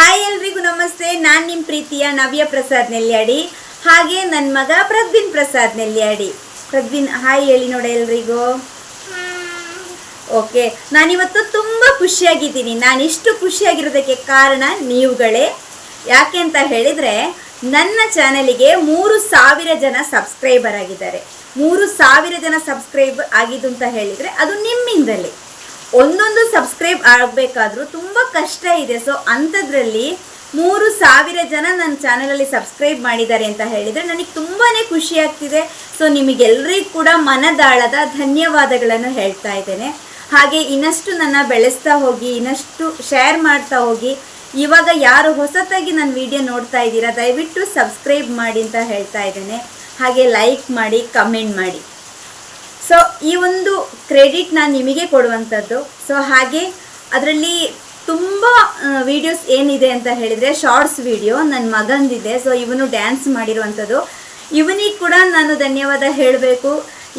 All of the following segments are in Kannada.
ಹಾಯ್ ಎಲ್ರಿಗೂ ನಮಸ್ತೆ. ನಾನು ನಿಮ್ಮ ಪ್ರೀತಿಯ ನವ್ಯ ಪ್ರಸಾದ್ ನೆಲ್ಯಾಡಿ ಹಾಗೆ ನನ್ನ ಮಗ ಪ್ರದ್ವಿನ್ ಪ್ರಸಾದ್ ನೆಲ್ಯಾಡಿ ಪ್ರದ್ವಿನ್, ಹಾಯ್ ಹೇಳಿ ನೋಡ ಎಲ್ರಿಗೂ. ಓಕೆ, ನಾನಿವತ್ತು ತುಂಬ ಖುಷಿಯಾಗಿದ್ದೀನಿ. ಇಷ್ಟು ಖುಷಿಯಾಗಿರೋದಕ್ಕೆ ಕಾರಣ ನೀವುಗಳೇ. ಯಾಕೆ ಅಂತ ಹೇಳಿದರೆ, ನನ್ನ ಚಾನಲಿಗೆ ಮೂರು ಸಾವಿರ ಜನ ಸಬ್ಸ್ಕ್ರೈಬರ್ ಆಗಿದ್ದಾರೆ. ಮೂರು ಸಾವಿರ ಜನ ಸಬ್ಸ್ಕ್ರೈಬ್ ಆಗಿದ್ದು ಅಂತ ಹೇಳಿದರೆ, ಅದು ನಿಮ್ಮಿಂದಲೇ. ಒಂದೊಂದು ಸಬ್ಸ್ಕ್ರೈಬ್ ಆಗಬೇಕಾದ್ರೂ ತುಂಬ ಕಷ್ಟ ಇದೆ. ಸೊ ಅಂಥದ್ರಲ್ಲಿ ಮೂರು ಸಾವಿರ ಜನ ನನ್ನ ಚಾನಲಲ್ಲಿ ಸಬ್ಸ್ಕ್ರೈಬ್ ಮಾಡಿದ್ದಾರೆ ಅಂತ ಹೇಳಿದರೆ ನನಗೆ ತುಂಬಾ ಖುಷಿ ಆಗ್ತಿದೆ. ಸೊ ನಿಮಗೆಲ್ಲರಿಗೂ ಕೂಡ ಮನದಾಳದ ಧನ್ಯವಾದಗಳನ್ನು ಹೇಳ್ತಾ ಇದ್ದೇನೆ. ಹಾಗೆ ಇನ್ನಷ್ಟು ನನ್ನ ಬೆಳೆಸ್ತಾ ಹೋಗಿ, ಇನ್ನಷ್ಟು ಶೇರ್ ಮಾಡ್ತಾ ಹೋಗಿ, ಇವಾಗ ಯಾರು ಹೊಸತಾಗಿ ನನ್ನ ವಿಡಿಯೋ ನೋಡ್ತಾ ಇದ್ದೀರಾ, ದಯವಿಟ್ಟು ಸಬ್ಸ್ಕ್ರೈಬ್ ಮಾಡಿ ಅಂತ ಹೇಳ್ತಾ ಇದ್ದೇನೆ. ಹಾಗೆ ಲೈಕ್ ಮಾಡಿ, ಕಮೆಂಟ್ ಮಾಡಿ. ಸೊ ಈ ಒಂದು ಕ್ರೆಡಿಟ್ ನಾನು ನಿಮಗೆ ಕೊಡುವಂಥದ್ದು. ಸೊ ಹಾಗೆ ಅದರಲ್ಲಿ ತುಂಬ ವೀಡಿಯೋಸ್ ಏನಿದೆ ಅಂತ ಹೇಳಿದರೆ ಶಾರ್ಟ್ಸ್ ವೀಡಿಯೋ ನನ್ನ ಮಗಂದಿದೆ. ಸೊ ಇವನು ಡ್ಯಾನ್ಸ್ ಮಾಡಿರುವಂಥದ್ದು. ಇವನಿಗೆ ಕೂಡ ನಾನು ಧನ್ಯವಾದ ಹೇಳಬೇಕು.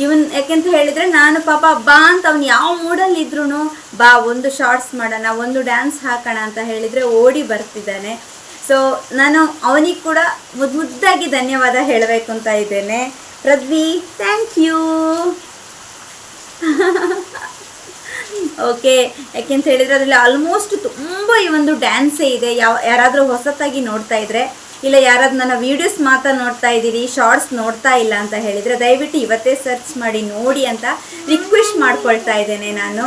ಇವನ್ ಯಾಕೆಂತ ಹೇಳಿದರೆ, ನಾನು ಪಾಪ ಬಾ ಅಂತ ಅವ್ನು ಯಾವ ಮೂಡಲ್ಲಿ ಇದ್ರೂ ಬಾ, ಒಂದು ಶಾರ್ಟ್ಸ್ ಮಾಡೋಣ, ಒಂದು ಡ್ಯಾನ್ಸ್ ಹಾಕೋಣ ಅಂತ ಹೇಳಿದರೆ ಓಡಿ ಬರ್ತಿದ್ದಾನೆ. ಸೊ ನಾನು ಅವನಿಗೆ ಕೂಡ ಮುದ್ದು ಮುದ್ದಾಗಿ ಧನ್ಯವಾದ ಹೇಳಬೇಕು ಅಂತ ಇದ್ದೇನೆ. ಪ್ರದ್ವಿ ಥ್ಯಾಂಕ್ ಯು ಓಕೆ ಯಾಕೆಂತ ಹೇಳಿದರೆ ಅದರಲ್ಲಿ ಆಲ್ಮೋಸ್ಟ್ ತುಂಬ ಈ ಒಂದು ಡ್ಯಾನ್ಸೇ ಇದೆ. ಯಾವ, ಯಾರಾದರೂ ಹೊಸತಾಗಿ ನೋಡ್ತಾ ಇದ್ರೆ, ಇಲ್ಲ ಯಾರಾದ್ರೂ ನನ್ನ ವೀಡಿಯೋಸ್ ಮಾತ್ರ ನೋಡ್ತಾ ಇದ್ದೀರಿ ಶಾರ್ಟ್ಸ್ ನೋಡ್ತಾ ಇಲ್ಲ ಅಂತ ಹೇಳಿದರೆ ದಯವಿಟ್ಟು ಇವತ್ತೇ ಸರ್ಚ್ ಮಾಡಿ, ನೋಡಿ ಅಂತ ರಿಕ್ವೆಸ್ಟ್ ಮಾಡ್ಕೊಳ್ತಾ ಇದ್ದೇನೆ ನಾನು.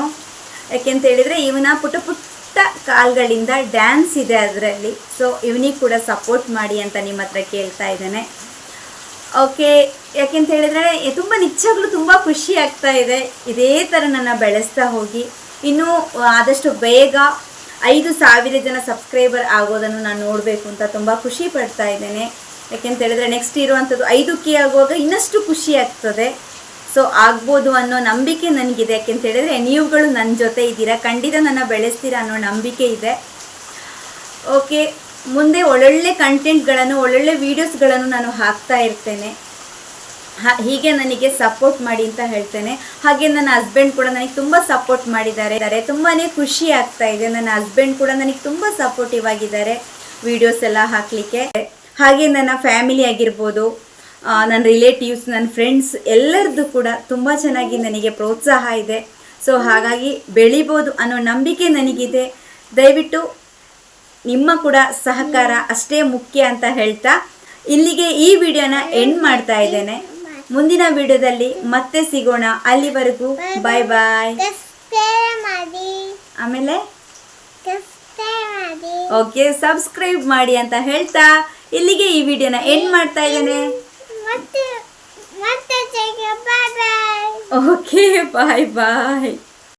ಯಾಕೆಂತ ಹೇಳಿದರೆ ಇವನ ಪುಟ್ಟ ಪುಟ್ಟ ಕಾಲ್ಗಳಿಂದ ಡ್ಯಾನ್ಸ್ ಇದೆ ಅದರಲ್ಲಿ. ಸೊ ಇವನಿಗೆ ಕೂಡ ಸಪೋರ್ಟ್ ಮಾಡಿ ಅಂತ ನಿಮ್ಮ ಹತ್ರ ಕೇಳ್ತಾ ಇದ್ದೇನೆ. ಓಕೆ ಯಾಕೆಂತ ಹೇಳಿದರೆ ತುಂಬ ನಿಜವಾಗ್ಲೂ ತುಂಬ ಖುಷಿ ಆಗ್ತಾ ಇದೆ. ಇದೇ ಥರ ನನ್ನ ಬೆಳೆಸ್ತಾ ಹೋಗಿ. ಇನ್ನೂ ಆದಷ್ಟು ಬೇಗ ಐದು ಸಾವಿರ ಜನ ಸಬ್ಸ್ಕ್ರೈಬರ್ ಆಗೋದನ್ನು ನಾನು ನೋಡಬೇಕು ಅಂತ ತುಂಬ ಖುಷಿ ಪಡ್ತಾ ಇದ್ದೇನೆ. ಯಾಕೆಂತ ಹೇಳಿದ್ರೆ ನೆಕ್ಸ್ಟ್ ಇರುವಂಥದ್ದು ಐದು ಕೆ ಆಗುವಾಗ ಇನ್ನಷ್ಟು ಖುಷಿ ಆಗ್ತದೆ. ಸೊ, ಆಗ್ಬೋದು ಅನ್ನೋ ನಂಬಿಕೆ ನನಗಿದೆ. ಯಾಕೆಂತ ಹೇಳಿದ್ರೆ ನೀವುಗಳು ನನ್ನ ಜೊತೆ ಇದ್ದೀರಾ? ಖಂಡಿತ ನನ್ನ ಬೆಳೆಸ್ತೀರಾ ಅನ್ನೋ ನಂಬಿಕೆ ಇದೆ. ಓಕೆ, ಮುಂದೆ ಒಳ್ಳೊಳ್ಳೆ ಕಂಟೆಂಟ್ಗಳನ್ನು ಒಳ್ಳೊಳ್ಳೆ ವೀಡಿಯೋಸ್ಗಳನ್ನು ನಾನು ಹಾಕ್ತಾ ಇರ್ತೇನೆ. ಹೀಗೆ ನನಗೆ ಸಪೋರ್ಟ್ ಮಾಡಿ ಅಂತ ಹೇಳ್ತೇನೆ. ಹಾಗೆ ನನ್ನ ಹಸ್ಬೆಂಡ್ ಕೂಡ ನನಗೆ ತುಂಬ ಸಪೋರ್ಟ್ ಮಾಡಿದ್ದಾರೆ. ತುಂಬಾ ಖುಷಿ ಆಗ್ತಾ ಇದೆ. ನನ್ನ ಹಸ್ಬೆಂಡ್ ಕೂಡ ನನಗೆ ತುಂಬ ಸಪೋರ್ಟಿವ್ ಆಗಿದ್ದಾರೆ ವಿಡಿಯೋಸ್ ಎಲ್ಲ ಹಾಕಲಿಕ್ಕೆ. ಹಾಗೆ ನನ್ನ ಫ್ಯಾಮಿಲಿ ಆಗಿರ್ಬೋದು ನನ್ನ ರಿಲೇಟಿವ್ಸ್ ನನ್ನ ಫ್ರೆಂಡ್ಸ್ ಎಲ್ಲರದ್ದು ಕೂಡ ತುಂಬ ಚೆನ್ನಾಗಿ ನನಗೆ ಪ್ರೋತ್ಸಾಹ ಇದೆ. ಸೊ ಹಾಗಾಗಿ ಬೆಳಿಬೋದು ಅನ್ನೋ ನಂಬಿಕೆ ನನಗಿದೆ. ದಯವಿಟ್ಟು ನಿಮ್ಮ ಕೂಡ ಸಹಕಾರ ಅಷ್ಟೇ ಮುಖ್ಯ ಅಂತ ಹೇಳ್ತಾ ಇಲ್ಲಿಗೆ ಈ ವಿಡಿಯೋನ ಎಂಡ್ ಮಾಡ್ತಾ ಇದ್ದೇನೆ. ಮುಂದಿನ ವಿಡಿಯೋದಲ್ಲಿ ಮತ್ತೆ ಸಿಗೋಣ. ಅಲ್ಲಿವರೆಗೂ ಬಾಯ್ ಬಾಯ್ ಆಮೇಲೆ? ಓಕೆ ಸಬ್ಸ್ಕ್ರೈಬ್ ಮಾಡಿ ಅಂತ ಹೇಳ್ತಾ ಇಲ್ಲಿಗೆ ಈ ವಿಡಿಯೋನ ಎಂಡ್ ಮಾಡ್ತಾ ಇದ್ದೇನೆ. ಓಕೆ ಬಾಯ್ ಬಾಯ್